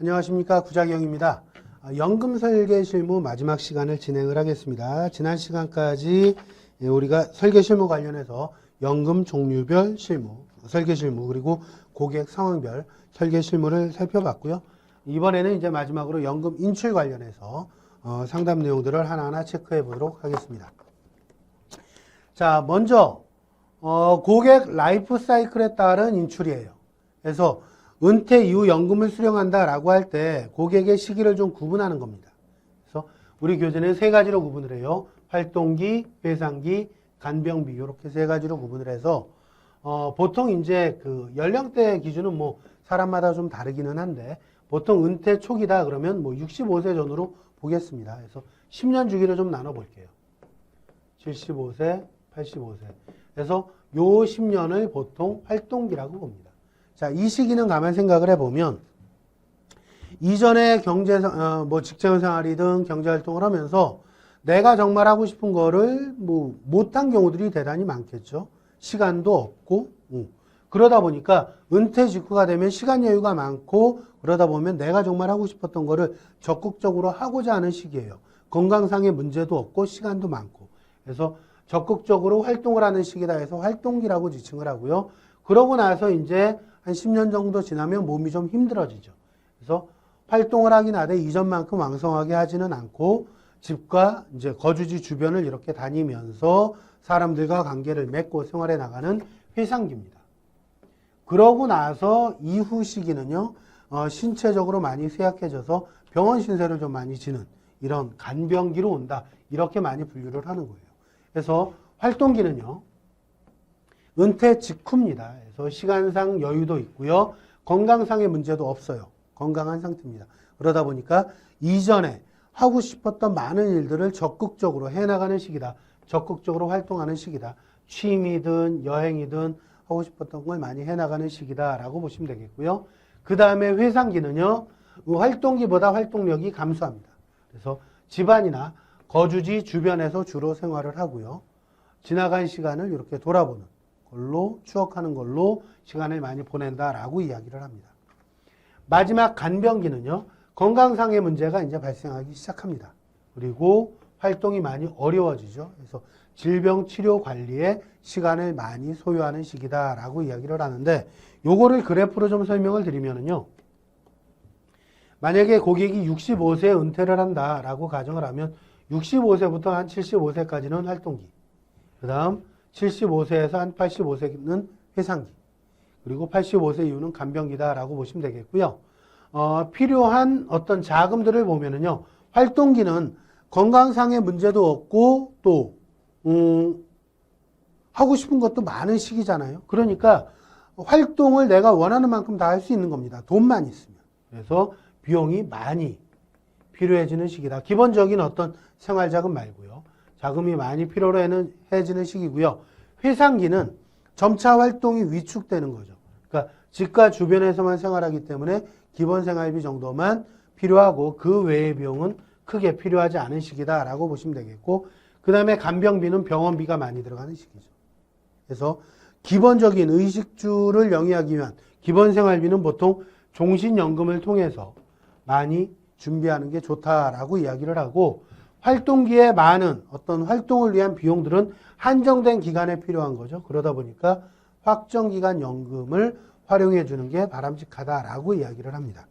안녕하십니까 구자경입니다. 아, 연금 설계 실무 마지막 시간을 진행을 하겠습니다. 지난 시간까지 예, 우리가 설계 실무 관련해서 연금 종류별 실무, 설계 실무 그리고 고객 상황별 설계 실무를 살펴봤고요. 이번에는 이제 마지막으로 연금 인출 관련해서 어, 상담 내용들을 하나하나 체크해 보도록 하겠습니다. 자, 먼저 어, 고객 라이프 사이클에 따른 인출이에요. 그래서 은퇴 이후 연금을 수령한다라고 할 때 고객의 시기를 좀 구분하는 겁니다. 그래서 우리 교재는 세 가지로 구분을 해요. 활동기, 회상기, 간병비 이렇게 세 가지로 구분을 해서 어, 보통 이제 그 연령대 기준은 뭐 사람마다 좀 다르기는 한데 보통 은퇴 초기다 그러면 뭐 65세 전후로 보겠습니다. 그래서 10년 주기로 좀 나눠 볼게요. 75세, 85세. 그래서 요 10년을 보통 활동기라고 봅니다. 자, 이 시기는 가만 생각을 해보면 이전에 경제, 어, 뭐 직장 생활이든 경제 활동을 하면서 내가 정말 하고 싶은 거를 뭐 못한 경우들이 대단히 많겠죠. 시간도 없고, 음. 그러다 보니까 은퇴 직후가 되면 시간 여유가 많고 그러다 보면 내가 정말 하고 싶었던 거를 적극적으로 하고자 하는 시기예요. 건강상의 문제도 없고 시간도 많고. 그래서 적극적으로 활동을 하는 시기다 해서 활동기라고 지칭을 하고요. 그러고 나서 이제 한 10년 정도 지나면 몸이 좀 힘들어지죠. 그래서 활동을 하긴 하되 이전만큼 왕성하게 하지는 않고 집과 이제 거주지 주변을 이렇게 다니면서 사람들과 관계를 맺고 생활해 나가는 회상기입니다. 그러고 나서 이후 시기는요, 어, 신체적으로 많이 쇠약해져서 병원 신세를 좀 많이 지는 이런 간병기로 온다. 이렇게 많이 분류를 하는 거예요. 그래서 활동기는요, 은퇴 직후입니다. 그래서 시간상 여유도 있고요. 건강상의 문제도 없어요. 건강한 상태입니다. 그러다 보니까 이전에 하고 싶었던 많은 일들을 적극적으로 해나가는 시기다. 적극적으로 활동하는 시기다. 취미든 여행이든 하고 싶었던 걸 많이 해나가는 시기다라고 보시면 되겠고요. 그 다음에 회상기는요. 그 활동기보다 활동력이 감소합니다. 그래서 집안이나 거주지 주변에서 주로 생활을 하고요. 지나간 시간을 이렇게 돌아보는 걸로 추억하는 걸로 시간을 많이 보낸다라고 이야기를 합니다. 마지막 간병기는요. 건강상의 문제가 이제 발생하기 시작합니다. 그리고 활동이 많이 어려워지죠. 그래서 질병 치료 관리에 시간을 많이 소요하는 시기다라고 이야기를 하는데 요거를 그래프로 좀 설명을 드리면은요. 만약에 고객이 65세에 은퇴를 한다라고 가정을 하면 65세부터 한 75세까지는 활동기. 그 다음 75세에서 한 85세는 회상기. 그리고 85세 이후는 간병기다라고 보시면 되겠고요. 어, 필요한 어떤 자금들을 보면은요. 활동기는 건강상의 문제도 없고 또 음, 하고 싶은 것도 많은 시기잖아요. 그러니까 활동을 내가 원하는 만큼 다 할 수 있는 겁니다. 돈만 있으면. 그래서 비용이 많이 필요해지는 시기다. 기본적인 어떤 생활자금 말고요. 자금이 많이 필요로 해지는 시기고요. 회상기는 점차 활동이 위축되는 거죠. 그러니까 집과 주변에서만 생활하기 때문에 기본 생활비 정도만 필요하고 그 외의 비용은 크게 필요하지 않은 시기다라고 보시면 되겠고 그 다음에 간병비는 병원비가 많이 들어가는 시기죠. 그래서 기본적인 의식주를 영위하기 위한 기본 생활비는 보통 종신연금을 통해서 많이 준비하는 게 좋다라고 이야기를 하고 활동기에 많은 어떤 활동을 위한 비용들은 한정된 기간에 필요한 거죠. 그러다 보니까 확정기간 연금을 활용해 주는 게 바람직하다라고 이야기를 합니다.